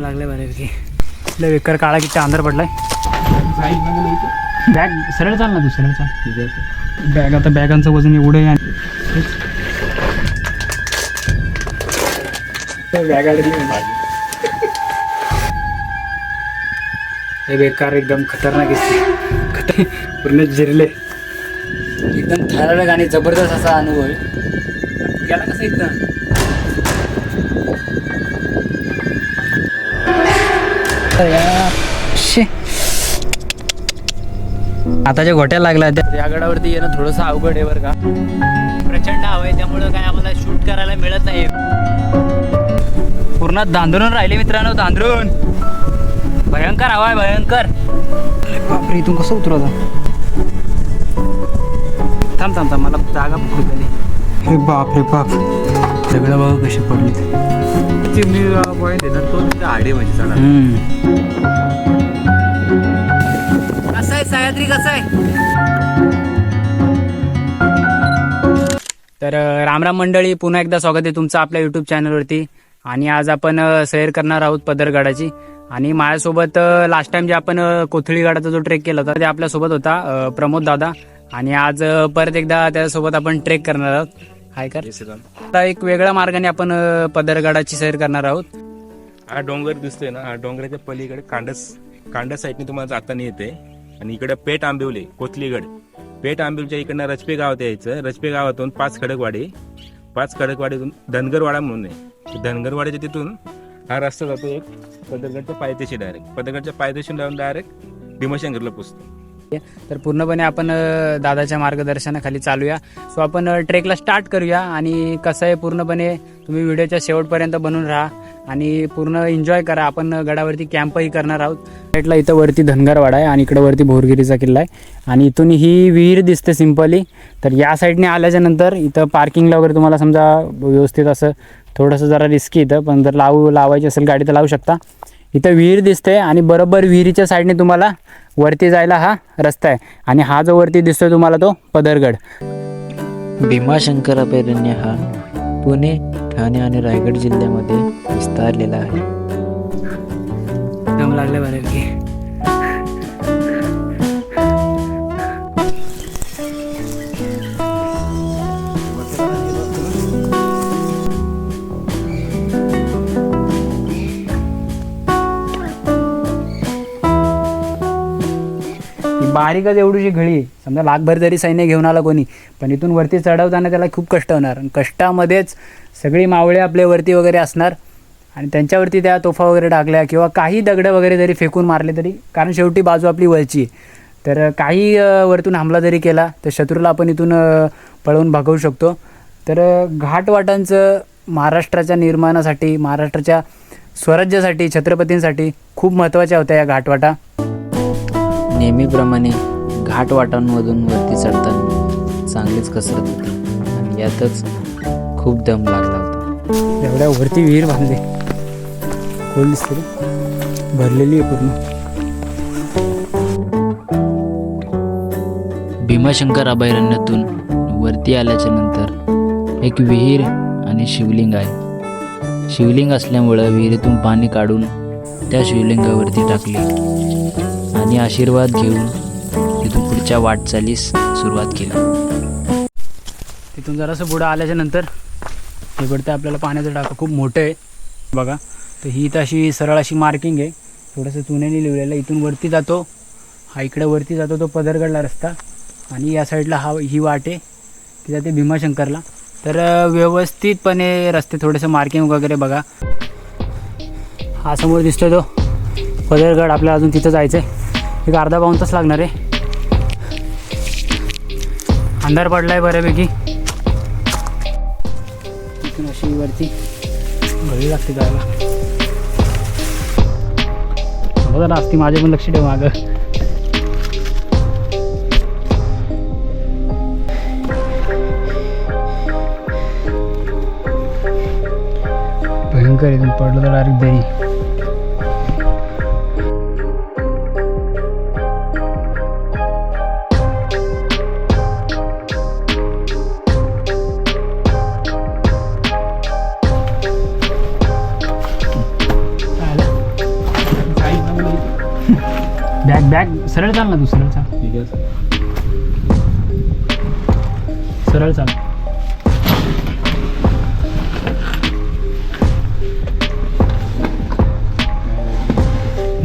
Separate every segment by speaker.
Speaker 1: लागलं बरं बऱ्यापैकी लय बेकार काळा किती अंधार पडलाय. बॅग सरळ चाल ना तू सरळ चाल. बॅग आता बॅगांचं वजन एवढं आहे आणि बॅग हे बेकार एकदम खतरनाक दिसते खतर पूर्ण जिरले. एकदम थरारक आणि जबरदस्त असा अनुभव आहे. गेला कसं एकदम शे. आताच्या घोट्या लागला त्या
Speaker 2: या गडावरती येणं थोडंसं अवघड आहे बरं का.
Speaker 1: प्रचंड हवं आहे त्यामुळं काय आम्हाला शूट करायला मिळत नाही. पूर्ण धांदरून राहिले मित्रांनो धांदरून. भयंकर हवा आहे भयंकर. अरे बापरे इथून कसं उतरवता थांब थांब थांब मला जागा पकडू हे बाप रे बाप. सगळं बघा कसे पडले
Speaker 2: चिमणी पॉईंट आहे ना तो तिथे आडे म्हणजे चढा
Speaker 1: कसं आहे सह्याद्री कसं आहे? तर रामराम मंडळी पुन्हा एकदा स्वागत आहे तुमचं आपल्या युट्यूब चॅनलवरती आणि आज आपण सैर करणार आहोत पदरगडाची. आणि माझ्यासोबत लास्ट टाइम जे आपण अ, कोथळी गडाचा जो ट्रेक केला होता ते आपल्यासोबत होता प्रमोद दादा. आणि आज परत एकदा त्याच्यासोबत आपण ट्रेक करणार आहोत. हाय कर. आता एक वेगळ्या मार्गाने आपण पदरगडाची सैर करणार आहोत.
Speaker 3: हा डोंगर दिसतोय ना हा डोंगराच्या पलीकडे कांडस कांडस साईडने तुम्हाला जाताना येते आणि इकडे पेट आंबिवले कोथलीगड. पेट आंबिवलीच्या इकडनं रचपे गावात यायचं. रचपे गावातून पाच खडकवाडी पाच खडकवाडीतून धनगरवाडा म्हणून आहे. धनगरवाड्याच्या तिथून हा रस्ता जातो एक पदरगडच्या पायथ्याशी डायरेक्ट पदरगडच्या पायथ्याशी जाऊन डायरेक्ट भीमशंकरला पोचतो
Speaker 1: तर पूर्णपणे आपण दादाच्या मार्गदर्शनाखाली चालूया. सो आपण ट्रेकला स्टार्ट करूया. आणि कसं आहे पूर्णपणे तुम्ही व्हिडिओच्या शेवटपर्यंत बनून राहा. आणि पूर्ण एन्जॉय करा. आपण गडावरती कॅम्पही करणार आहोत. साईडला इथं वरती धनगरवाडा आहे आणि इकडं वरती भोरगिरीचा किल्ला आहे. आणि इथून ही विहीर दिसते सिम्पली तर या साईडने आल्याच्यानंतर इथं पार्किंगला वगैरे तुम्हाला समजा व्यवस्थित असं थोडंसं जरा रिस्की इथं पण जर लावू लावायची असेल गाडी तर लावू शकता. इथं विहीर दिसते आणि बरोबर विहिरीच्या साईडने तुम्हाला वरती जायला हा रस्ता आहे. आणि हा जो वरती दिसतोय तुम्हाला तो पदरगड.
Speaker 4: भीमाशंकर अभयारण्य हा पुणे ठाणे आणि रायगड जिल्ह्यामध्ये विस्तारलेला आहे.
Speaker 1: दम लागले बरं की. बारीकच एवढीशी घळी आहे. समजा लाखभर जरी सैन्य घेऊन आला कोणी पण इथून वरती चढवताना त्याला खूप कष्ट होणार आणि कष्टामध्येच सगळी मावळे आपले वरती वगैरे असणार आणि त्यांच्यावरती त्या तोफा वगैरे टाकल्या किंवा काही दगडं वगैरे जरी फेकून मारले तरी कारण शेवटी बाजू आपली वरची आहे. तर काही वरतून हमला जरी केला तर शत्रूला आपण इथून पळवून भागवू शकतो तर घाटवाटांचं महाराष्ट्राच्या निर्माणासाठी महाराष्ट्राच्या स्वराज्यासाठी छत्रपतींसाठी खूप महत्त्वाच्या होत्या या घाटवाटा
Speaker 4: नेहमीप्रमाणे घाटवाटांमधून वरती चढताना चांगलीच कसरत होती. आणि यातच खूप दम लागला होता.
Speaker 1: एवढ्या वरती विहीर बांधली. खोल दिसते. भरलेली आहे पूर्ण.
Speaker 4: भीमाशंकर अभयारण्यातून वरती आल्याच्यानंतर एक विहीर आणि शिवलिंग आहे. शिवलिंग असल्यामुळं विहिरीतून पाणी काढून त्या शिवलिंगावरती टाकले. आणि आशीर्वाद घेऊन तिथून पुढच्या वाटचालीस सुरुवात केली.
Speaker 1: तिथून जरासं पुढं आल्याच्यानंतर हे पडतं आपल्याला पाण्याचं टाकं खूप मोठं आहे. बघा तर ही तर अशी सरळ अशी मार्किंग आहे. थोडंसं चुन्याने लिहिलेलं इथून वरती जातो. हा इकडे वरती जातो तो पदरगडला रस्ता. आणि या साईडला हा ही वाट आहे ती जाते भीमाशंकरला. तर व्यवस्थितपणे रस्ते थोडंसं मार्किंग वगैरे बघा. हा समोर दिसतोय तो. पदरगड आपल्याला अजून तिथं जायचं आहे एक अर्धा पाऊन तास लागणार आहे. अंधार पडला आहे बऱ्यापैकी. इथून अशी वरती घडी लागते जायला. बघा असती माझे पण लक्ष ठेव मागं. भयंकर पडलं तर डायरेक्ट दरी. बॅग सरळ चाल ना तू सरळ चाल.
Speaker 3: ठीक आहे.
Speaker 1: सरळ चाल.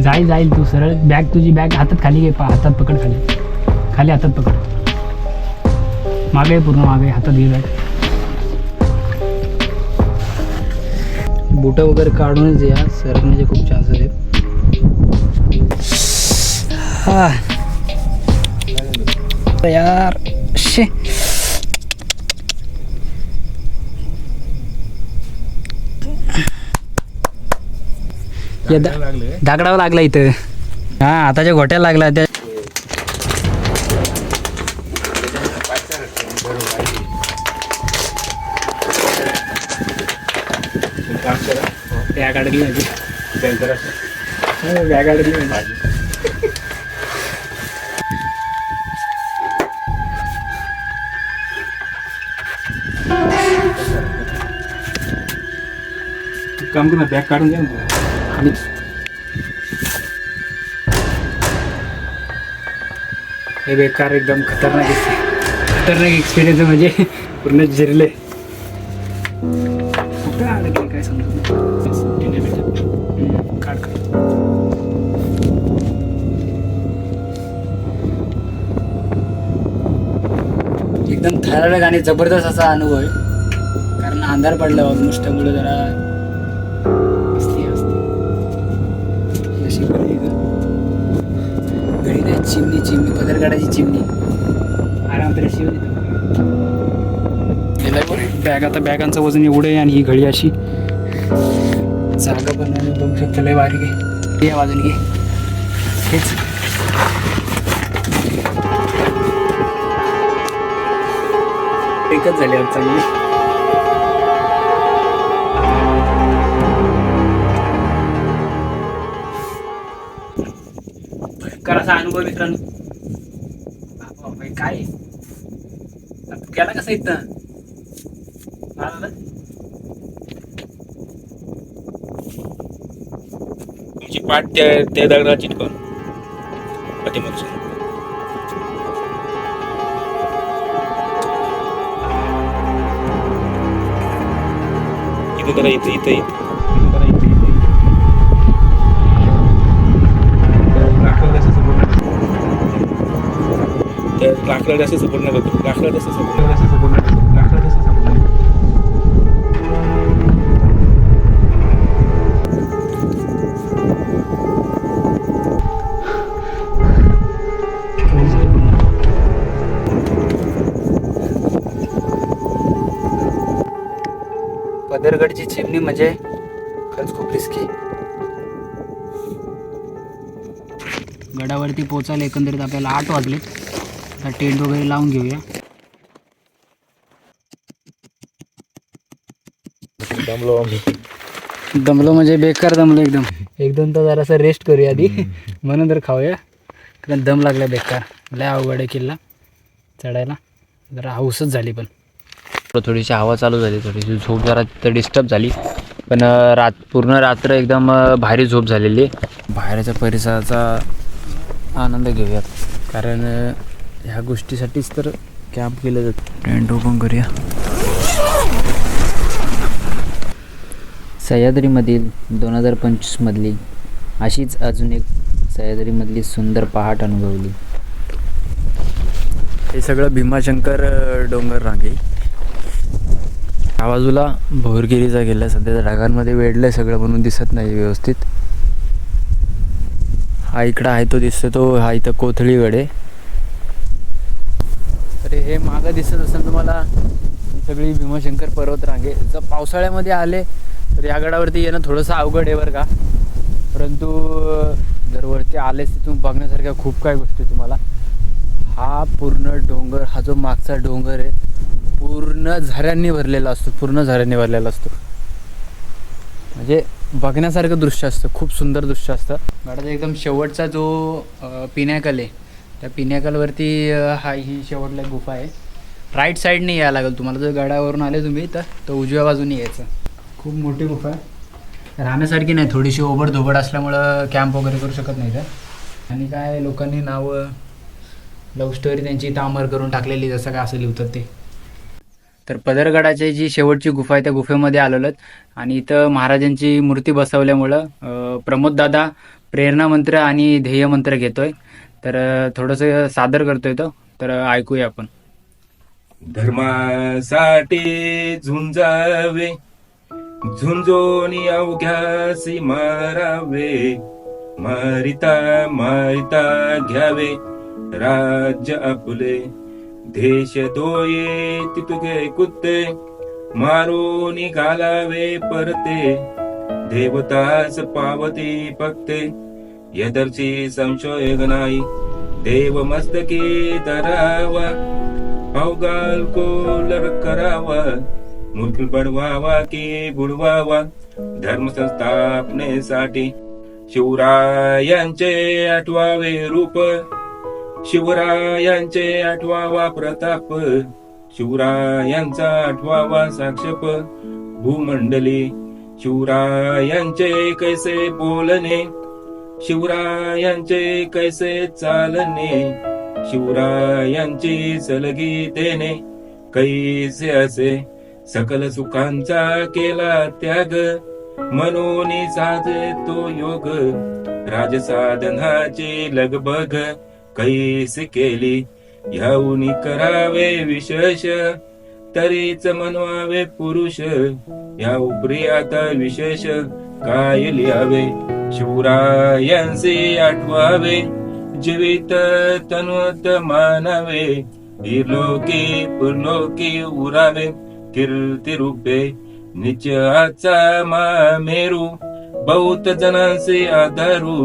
Speaker 1: जाईल जाईल तू सरळ. बॅग तुझी बॅग हातात खाली घे पा हातात पकड खाली. खाली हातात पकड. मागे पूर्ण मागे हातात घे बॅग. बुटं वगैरे काढूनच या सरकण्याचे खूप चान्सेस हा यार शे? दागडावं लागला इथं हा आताच्या घोट्याला लागला त्या. बॅग अडकली माझी हो, बॅग अडकली माझी
Speaker 3: काम कर ना बॅग काढून घ्या ना.
Speaker 1: आणि हे बेकार एकदम खतरनाक एक्स- खतरनाक एक्सपिरियन्स म्हणजे. पूर्ण जिरले कुठं काय समजत नाही. हम्म, काढ काढ. एकदम थरारक आणि जबरदस्त असा अनुभव आहे. कारण अंधार पडला ऑलमोस्ट त्यामुळे जरा चिमणी चिमणी पदरगाडाची चिमणी. आराम तरी शिव बॅग आता बॅगांचं वजन एवढं आहे आणि ही घडी अशी. जागा पण बघू शकता लय बारीक आहे या बाजूने घे. हेच. एकच झाली चांगली. माझा अनुभव मित्रांनो. बाबा, काय? तू केला कसा इथं? हा
Speaker 3: तुमची पाठ त्या त्या दगडाला चिटकून पाठीमागच्या इथं जरा इथं इथं इथं. करू. लाकडाला जास्त सपोर्ट नका करू.
Speaker 1: पदरगडची चिमणी म्हणजे खरंच खूप रिस्की गडावरती पोचायला एकंदरीत आपल्याला आठ वाजले आता टेंट वगैरे लावून घेऊया. दमलो म्हणजे बेकार दमलो एकदम. एक दोन तास जरासा रेस्ट करूया आधी. म्हणून तर खाऊया. कारण दम लागला बेकार. लय अवघड आहे किल्ला. चढायला. जरा हौसच झाली पण.
Speaker 4: थोडीशी हवा चालू झाली थोडीशी झोप जरा तिथं डिस्टर्ब झाली. पण रात पूर्ण रात्र एकदम भारी झोप झालेली. बाहेरच्या परिसराचा आनंद घेऊयात. कारण ह्या गोष्टीसाठीच तर कॅम्प केलं जातं. टेंट ओपन करूया. सह्याद्रीमधील दोन हजार पंचवीसमधली अशीच अजून एक सह्याद्रीमधली सुंदर पहाट अनुभवली. हे सगळं भीमाशंकर डोंगर रांगे. या बाजूला भोरगिरीचा गेला सध्या ढगांमध्ये वेढलं आहे सगळं म्हणून दिसत नाही व्यवस्थित. हा इकडं आहे तो दिसतो तो हा इथं अरे हे मागं दिसत असेल तुम्हाला सगळी भीमाशंकर पर्वत रांगे. जर पावसाळ्यामध्ये आले तर या गडावरती येणं थोडंसं अवघड आहे बरं का. परंतु जर वरती आलेच तिथून बघण्यासारख्या खूप काही गोष्टी तुम्हाला. हा पूर्ण डोंगर हा जो मागचा डोंगर आहे पूर्ण झऱ्यांनी भरलेला असतो पूर्ण झऱ्यांनी भरलेला असतो. म्हणजे बघण्यासारखं दृश्य असतं खूप सुंदर दृश्य असतं. गडाचा एकदम शेवटचा जो अं, आहे त्या पिनॅकलवरती हा ही शेवटला गुफा आहे. राईट साईडने यायला लागेल तुम्हाला. जर गडावरून आले तुम्ही तर तर उजव्या बाजूने यायचं. खूप मोठी गुफा आहे. राहण्यासारखी नाही. थोडीशी ओबडधोबड असल्यामुळं कॅम्प वगैरे करू शकत नाही तर
Speaker 1: आणि काय लोकांनी नावं लव्ह स्टोरी त्यांची तामर करून टाकलेली जसं काय असं लिहितात ते. तर पदरगडाची जी शेवटची गुफा आहे त्या गुफेमध्ये आलेलं आणि इथं महाराजांची मूर्ती बसवल्यामुळं प्रमोददादा प्रेरणा मंत्र आणि ध्येय मंत्र घेतोय. तर थोडस थोडंसं सादर करतोय तो. तर ऐकूया आपण.
Speaker 3: धर्मासाठी झुंजावे झुंजोनी अवघ्यासी मारावे मारिता मारिता घ्यावे. राज्य आपले देश दोये तितुके कुत्ते मारोनी घालावे परते. देवताच पावती पक्ते. यदर्ची संशय नाही देव मस्तकी धरावा अवगाल कोलर करावा मूर्ख बडवावा की बुडवावा धर्म संस्थापनेसाठी शिवरायांचे आठवावे रूप शिवरायांचे आठवावा प्रताप शिवरायांचा आठवावा साक्षप भूमंडली शिवरायांचे कैसे बोलणे शिवरायांचे कैसे चालणे शिवरायांची सलगी देणे कैसे असे सकल सुखांचा केला त्याग म्हणून साधे तो योग राजसाधनाची लगबग कैसे केली ह्याऊनी करावे विशेष तरीच मनवावे पुरुष या उपरी आता विशेष काय लिहावे? शिवरायांचे आठवावे जीवित तनुत मानावे इरलोकी पुरलोके उरावे कीर्ती रूपे मा मामेरू बहुत जणांचे आधारू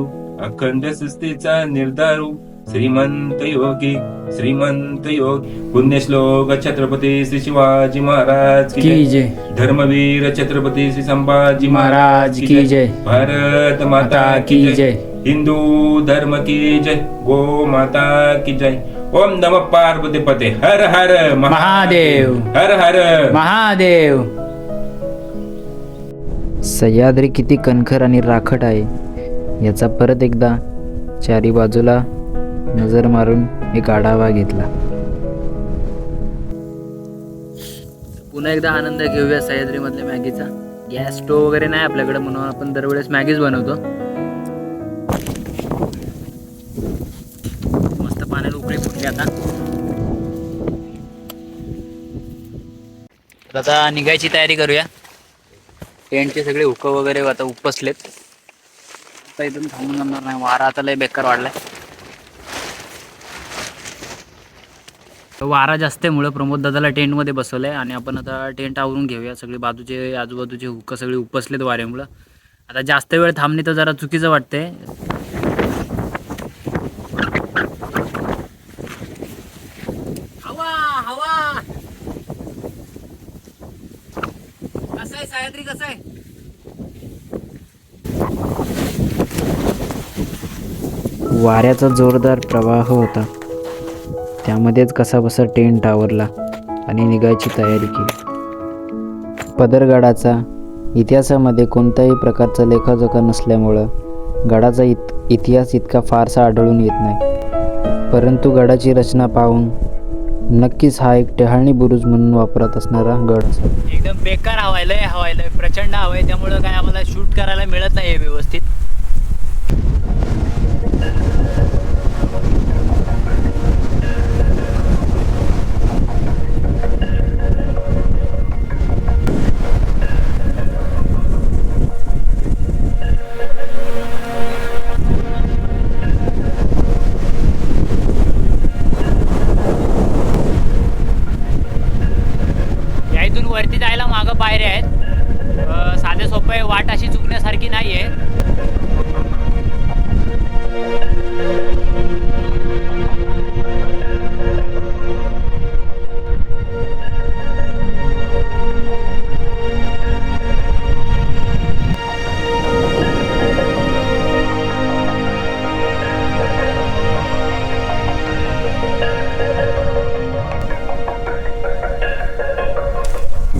Speaker 3: अखंड सृष्टीचा निर्धारू श्रीमंत योगी श्रीमंत योग पुण्यश्लोक छत्रपती श्री शिवाजी महाराज की
Speaker 1: की
Speaker 3: जय. धर्मवीर छत्रपती श्री संभाजी
Speaker 1: महाराज की जय.
Speaker 3: भारत माता की जय. हिंदू धर्म की जय. गो माता की जय. ओम नम पार्वती पते. हर हर
Speaker 1: महादेव.
Speaker 3: हर हर
Speaker 1: महादेव.
Speaker 4: सह्याद्री किती कणखर आणि राखट आहे. याचा परत एकदा चारी बाजूला नजर मारून एक आढावा घेतला.
Speaker 1: पुन्हा एकदा आनंद घेऊया सह्याद्रीमधल्या मॅगीचा. गॅस स्टोव वगैरे नाही आपल्याकडे म्हणून आपण दरवेळेस मॅगीच बनवतो. मस्त पाण्याला उकळी फुटली आता. आता निघायची तयारी करूया. टेंटचे सगळे हुक वगैरे आता उपसलेत. आता इथून थांबून जमणार नाही. वारा आता लय बेकार वाढलाय. वारा जास्त आहे मुळे. प्रमोद दादाला टेंटमध्ये बसवलं आहे आणि आपण आता टेंट आवरून घेऊया. सगळे बाजूचे आजूबाजूचे हुक्क सगळे उपसलेत वाऱ्यामुळं. आता जास्त वेळ थांबणे तर जरा चुकीचं वाटतंय. हवा हवा. कसं आहे सह्याद्री कसं आहे?
Speaker 4: वाऱ्याचा जोरदार प्रवाह होता. त्यामध्येच कसाबसा टेंट आवरला आणि निघायची तयारी केली. पदरगडाचा इतिहासामध्ये कोणत्याही प्रकारचा लेखाजोखा नसल्यामुळं गडाचा इत इतिहास इतका फारसा आढळून येत नाही. परंतु गडाची रचना पाहून नक्कीच हा एक टेहाळणी बुरुज म्हणून वापरत असणारा गड
Speaker 1: एकदम बेकार हवायलंय हवायलंय प्रचंड हवाय त्यामुळं काय आम्हाला शूट करायला मिळत नाही व्यवस्थित. इथून वरती जायला मागं पायऱ्या आहेत. साधे सोपे वाट अशी चुकण्यासारखी नाही आहे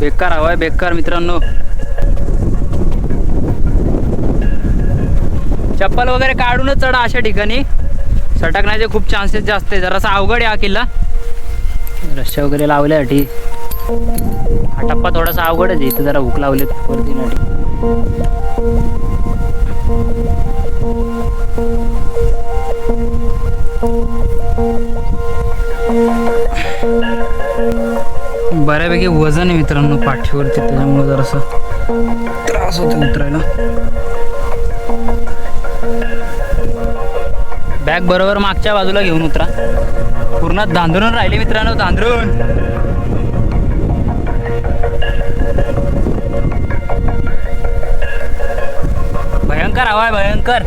Speaker 1: बेकार हवाय बेकार मित्रांनो. चप्पल वगैरे काढूनच चढा अशा ठिकाणी. सटकण्याचे खूप चान्सेस जास्त आहे. जरासा अवघड आहे हा किल्ला. रस्ते वगैरे लावल्यासाठी. हा टप्पा थोडासा अवघडच आहे इथं जरा हुक लावलेत वरतीसाठी बऱ्यापैकी वजन आहे मित्रांनो पाठीवरती त्याच्यामुळे जरासं त्रास होतो उतरायला. बॅग बरोबर मागच्या बाजूला घेऊन उतरा. पूर्ण धांदरून राहिले मित्रांनो धांदरून. भयंकर हवा आहे भयंकर.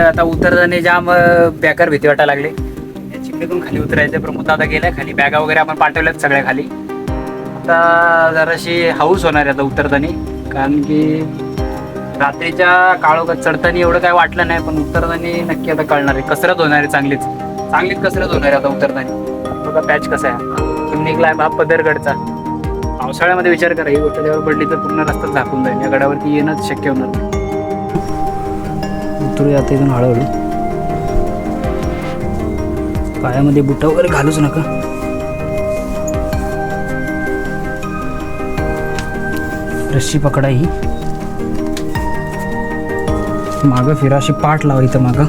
Speaker 1: आता उतरताना जाम बेकार भीती वाटायला लागली. या चिखलीतून खाली उतरायचं प्रमुख दादा गेलाय खाली बॅगा वगैरे आपण पाठवल्यात सगळ्या खाली. आता जराशी हाऊस होणार आहे आता उतरताना. कारण की रात्रीच्या काळोखात चढताना एवढं काय वाटलं नाही पण उतरताना नक्की आता कळणार आहे. कसरत होणार आहे चांगलीच. चांगलीच कसरत होणार आहे आता उतरताना. बघा पॅच कसा आहे. निघलाय बाप पदरगडचा. पावसाळ्यामध्ये विचार करा ही गोष्ट त्यावर पडली तर पूर्ण रस्ता झाकून जाईल. या गडावरती येणंच शक्य होणार नाही. उतरूया आता इथून हळूहळू. पायामध्ये बुटा वगैरे घालूच नका. रस्सी पकडा ही. मागं फिरा अशी पाठ लावा इथं मागं.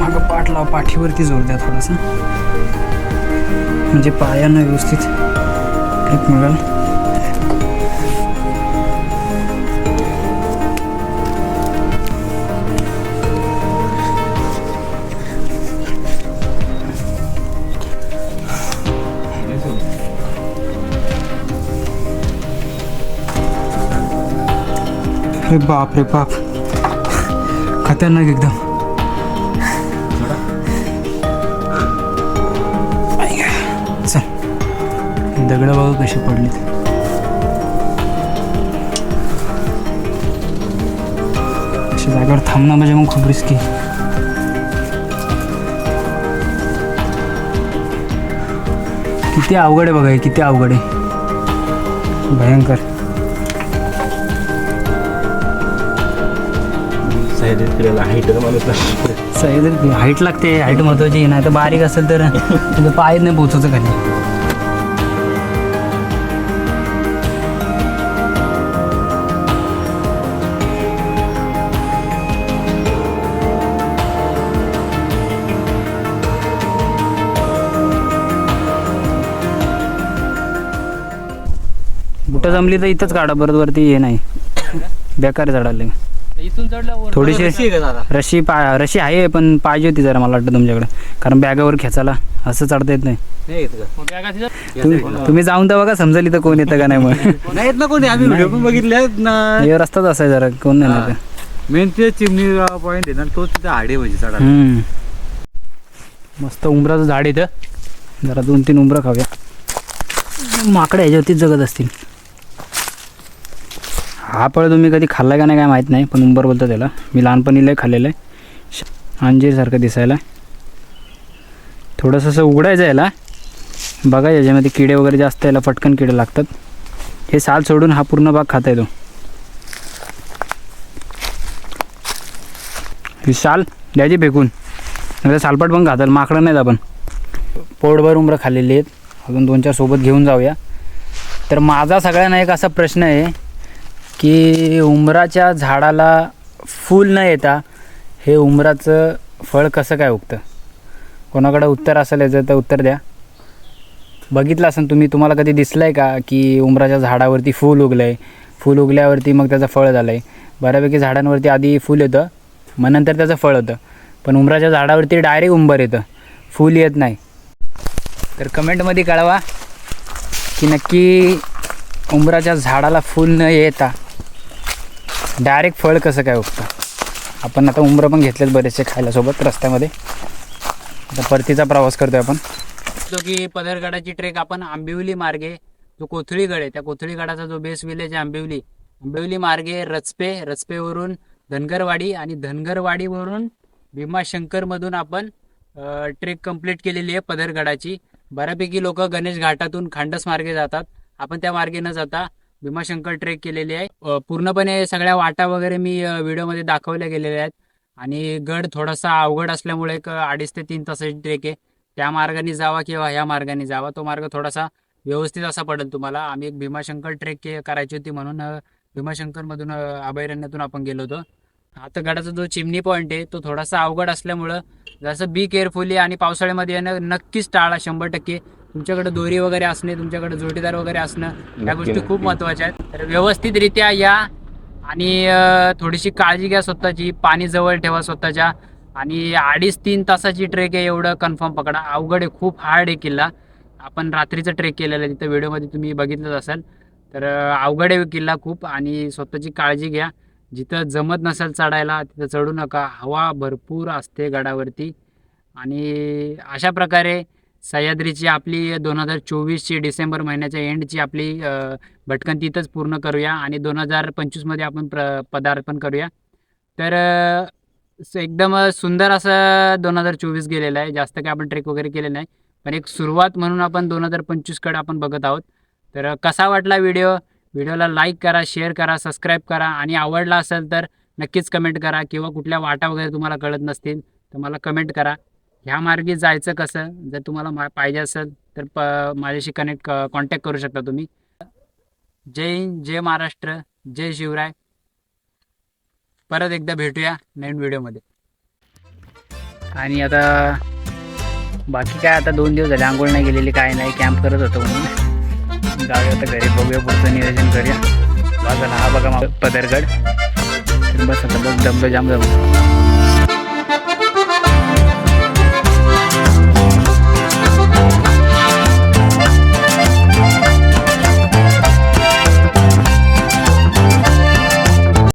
Speaker 1: मागं पाठ लावा पाठीवरती जोर द्या थोडासा. म्हणजे पायानं व्यवस्थित ग्रीप मिळेल अरे बाप रे बाप. खतरनाक एकदम. दगड बघा कशी पडलीत? अशा जागेवर थांबणं म्हणजे मग खूप रिस्की किती अवघड आहे बघा हे, किती अवघड आहे. भयंकर.
Speaker 3: हाईट लागतो.
Speaker 1: हाईट महत्वाची नाही तर बारीक असेल तर तुझं पाय नाही पोचायचं खाली. जमली तर इथंच काढा परत वरती हे नाही. बेकार चढाले
Speaker 2: इथून चढल्यावर
Speaker 1: थोडीशी
Speaker 2: आहे का दादा?
Speaker 1: रशी पा रशी आहे पण पाहिजे होती जरा मला वाटतं तुमच्याकडे. कारण बॅगावर खेचायला असं चढता येत नाही. तुम्ही तुम्ही जाऊन तर बघा समजेल इथं कोण येतं का नाही मग.
Speaker 2: नाही येत ना कोणी आम्ही व्हिडिओ पण बघितले ना.
Speaker 1: हे रस्ताच असा आहे जरा कोण नाही.
Speaker 2: मेन ते चिमणी पॉईंट आहे ना तो तिथे आडे म्हणजे चढा.
Speaker 1: मस्त उंबराचं झाड इथं. जरा दोन तीन उंबरं खाऊया. माकडे ह्याच्यावरतीच जगत असतील. हा फळ तुम्ही कधी खाल्ला का नाही काय माहीत नाही पण उंबर बोलतो त्याला. मी लहानपणी लय खाल्लेलं आहे. श- अंजीरसारखं दिसायला. थोडंसं असं उघडायचं याला. बघा याच्यामध्ये किडे वगैरे जास्त याला पटकन किडे लागतात. हे साल सोडून हा पूर्ण भाग खाता येतो. ही साल द्यायची फेकून. नाही सालपाट पण खातात माकडं नाहीत आपण. पोटभर उंबरं खाल्लेली आहेत. अजून दोन चार सोबत घेऊन जाऊया. तर माझा सगळ्यांना एक असा प्रश्न आहे की उंबराच्या झाडाला फूल न येता हे उमराचं फळ कसं काय उगतं? कोणाकडं उत्तर असेल याचं तर उत्तर द्या. बघितलं असेल तुम्ही तुम्हाला कधी दिसलं आहे का की उमराच्या झाडावरती फूल उगलं आहे फूल उगल्यावरती मग त्याचं फळ झालं आहे बऱ्यापैकी झाडांवरती आधी फूल येतं मग नंतर त्याचं फळ होतं. पण उमराच्या झाडावरती डायरेक्ट उंबर येतं. फूल येत नाही. तर कमेंटमध्ये कळवा की नक्की उंबराच्या झाडाला फूल न येता डायरेक्ट फळ कसं काय उगतं? आपण आता उंबरं पण घेतलेत बरेचसे खायला सोबत रस्त्यामध्ये. आता परतीचा प्रवास करतोय आपण. जो की पदरगडाची ट्रेक आपण आंबिवली मार्गे जो कोथळीगड आहे त्या कोथळीगडाचा जो बेस विलेज आहे आंबिवली. आंबिवली मार्गे रचपे रचपेवरून धनगरवाडी आणि धनगरवाडीवरून भीमाशंकरमधून आपण ट्रेक कंप्लीट केलेली आहे पदरगडाची. बऱ्यापैकी लोक गणेश घाटातून खांडस मार्गे जातात. आपण त्या मार्गे न जाता भीमाशंकर ट्रेक केलेली आहे. पूर्णपणे सगळ्या वाटा वगैरे मी व्हिडिओमध्ये दाखवल्या गेलेल्या आहेत. आणि गड थोडासा अवघड असल्यामुळे एक अडीच ते तीन तासाची ट्रेक आहे. त्या मार्गाने जावा किंवा ह्या मार्गाने जावा तो मार्ग थोडासा व्यवस्थित असा पडेल तुम्हाला. आम्ही एक भीमाशंकर ट्रेक के- करायची होती म्हणून भीमाशंकरमधून अभयारण्यातून आपण गेलो होतो. आता गडाचा जो चिमणी पॉईंट आहे तो थोडासा अवघड असल्यामुळं जसं बी केअरफुली आणि पावसाळ्यामध्ये येणं नक्कीच टाळा शंभर टक्के. तुमच्याकडे दोरी वगैरे असणे तुमच्याकडे जोडीदार वगैरे असणं या गोष्टी खूप महत्त्वाच्या आहेत. तर व्यवस्थितरित्या या आणि थोडीशी काळजी घ्या स्वतःची पाणी जवळ ठेवा स्वतःच्या आणि अडीच तीन तासाची ट्रेक आहे एवढं कन्फर्म पकडा. अवघड आहे खूप हार्ड आहे किल्ला. आपण रात्रीचं ट्रेक केलेलं आहे तिथं व्हिडिओमध्ये तुम्ही बघितलंच असाल. तर अवघड आहे किल्ला खूप आणि स्वतःची काळजी घ्या. जिथं जमत नसेल चढायला तिथं चढू नका. हवा भरपूर असते गडावरती आणि अशा प्रकारे सह्याद्रीची आपली दोन हजार चोवीसची डिसेंबर महिन्याच्या एंडची आपली भटकंती इथंच पूर्ण करूया आणि दोन हजार पंचवीसमध्ये आपण प्र पदार्पण करूया. तर एकदम सुंदर असं दोन हजार चोवीस गेलेलं आहे. जास्त काय आपण ट्रेक वगैरे केले नाही. पण एक सुरुवात म्हणून आपण दोन हजार पंचवीसकडे आपण बघत आहोत. तर कसा वाटला व्हिडिओ? व्हिडिओला लाईक करा शेअर करा सबस्क्राईब करा आणि आवडला असेल तर नक्कीच कमेंट करा किंवा कुठल्या वाटा वगैरे तुम्हाला कळत नसतील तर मला कमेंट करा. ह्या मार्गे जायचं कसं? जर तुम्हाला पाहिजे असेल तर प माझ्याशी कनेक्ट कॉन्टॅक्ट करू शकता तुम्ही. जय हिंद जय महाराष्ट्र जय शिवराय. परत एकदा भेटूया नवीन व्हिडिओमध्ये. आणि आता बाकी काय आता दोन दिवस झाले आंघोळ नाही गेलेली काय नाही कॅम्प करत होतो म्हणून. जाऊया आता घरी बघूया पुढचं नियोजन करूया. बाजूला हा बघा पदरगड. बस आता बघ दबलं जाम जाऊ